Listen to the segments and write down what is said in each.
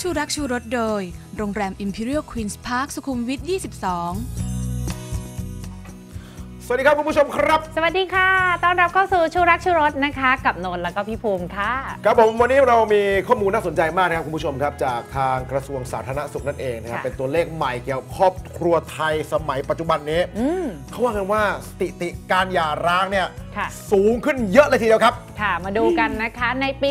ชูรักชูรสโดย โรงแรม Imperial Queen's Park สุขุมวิท 22สวัสดีครับ คุณผู้ชมครับ สวัสดีค่ะ ต้อนรับเข้าสู่ชูรักชูรสนะคะ กับนนท์แล้วก็พี่ภูมิค่ะ ครับผมวันนี้เรามีข้อมูลน่าสนใจมากนะครับคุณผู้ชมครับ จากทางกระทรวงสาธารณสุขนั่นเองนะครับค่ะเป็นตัวเลขใหม่เกี่ยวกับครอบครัวไทยสมัยปัจจุบันนี้อืมเขาว่ากันว่าสถิติการหย่าร้างเนี่ยค่ะสูงขึ้นเยอะเลยทีเดียวครับ ค่ะ มาดูกันนะคะในปี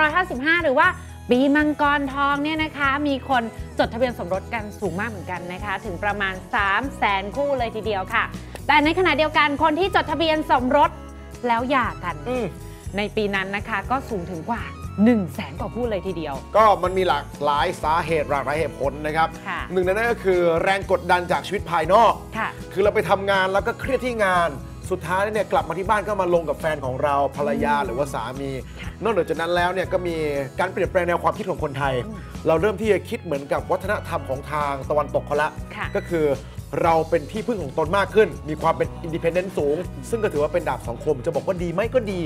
2555 หรือว่า ปีมังกรทองเนี่ยนะคะ มีคนจดทะเบียนสมรสกันสูงมากเหมือนกันนะคะ ถึงประมาณ 3 0 0แสนคู่เลยทีเดียวค่ะ แต่ในขณะเดียวกันคนที่จดทะเบียนสมรสแล้วหย่ากัน อืมในปีนั้นนะคะก็สูงถึงกว่า 1 0 0 0 0แสนกว่าคู่เลยทีเดียว ก็มันมีหลากหลายสาเหตุหลากหลายเหตุผลนะครับค่ะ หนึ่งในนั้นก็คือแรงกดดันจากชีวิตภายนอก ค่ะ คือเราไปทำงานแล้วก็เครียดที่งาน สุดท้ายเนี่ยกลับมาที่บ้านก็มาลงกับแฟนของเราภรรยาหรือว่าสามี นอกเหนือจากนั้นแล้วเนี่ยก็มีการเปลี่ยนแปลงแนวความคิดของคนไทย เราเริ่มที่จะคิดเหมือนกับวัฒนธรรมของทางตะวันตกเขาละค่ะก็คือเราเป็นที่พึ่งของตนมากขึ้น มีความเป็นอินดิเพนเดนต์สูง ซึ่งก็ถือว่าเป็นดาบสองคม จะบอกว่าดีไหมก็ดี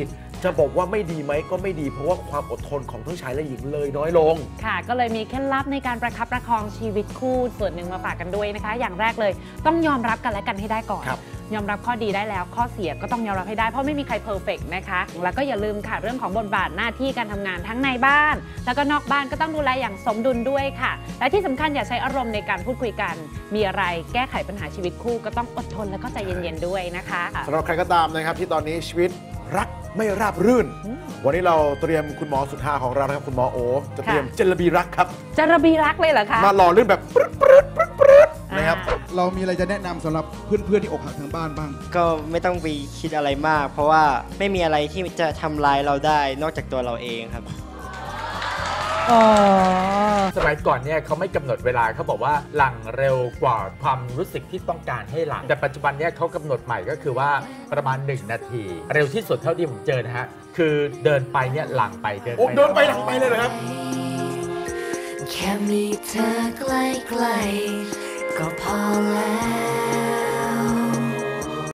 จะบอกว่าไม่ดีไหมก็ไม่ดี เพราะว่าความอดทนของทั้งชายและหญิงเลยน้อยลง ค่ะ ก็เลยมีเคล็ดลับในการประคับประคองชีวิตคู่ส่วนหนึ่งมาฝากกันด้วยนะคะ อย่างแรกเลย ต้องยอมรับกันและกันให้ได้ก่อนครับ ยอมรับข้อดีได้แล้ว ข้อเสียก็ต้องยอมรับให้ได้เพราะไม่มีใครเพอร์เฟกนะคะ แล้วก็อย่าลืมค่ะเรื่องของบทบาทหน้าที่การทำงานทั้งในบ้าน แล้วก็นอกบ้านก็ต้องดูแลอย่างสมดุลด้วยค่ะ และที่สำคัญอย่าใช้อารมณ์ในการพูดคุยกัน มีอะไรแก้ไขปัญหาชีวิตคู่ก็ต้องอดทนแล้วก็ใจเย็นๆด้วยนะคะสำหรับใครก็ตามนะครับที่ตอนนี้ชีวิตรักไม่ราบรื่น วันนี้เราเตรียมคุณหมอสุธาของเรานะครับคุณหมอโอ จะเตรียมค่ะเจลบีรักครับจะระบีรักเลยเหรอคะ มาหล่อลื่นแบบปรึ๊ดปรึ๊ดปรึ๊ดปรึ๊ดนะครับอ่า เรามีอะไรจะแนะนำสำหรับเพื่อนๆที่อกหักทางบ้านบ้าง ก็ไม่ต้องไปคิดอะไรมาก เพราะว่าไม่มีอะไรที่จะทำลายเราได้นอกจากตัวเราเองครับสมัยก่อนเนี่ยเขาไม่กำหนดเวลาเขาบอกว่าหลังเร็วกว่าความรู้สึกที่ต้องการให้หลัง แต่ปัจจุบันเนี่ยเขากำหนดใหม่ก็คือว่าประมาณ 1 นาที เร็วที่สุดเท่าที่ผมเจอนะฮะ คือเดินไปเนี่ยหลังไปเดินโอ้ไปเดินไปหลังไปเลยเหรอครับ แค่มีเธอใกล้ๆ ก็พอแล้ว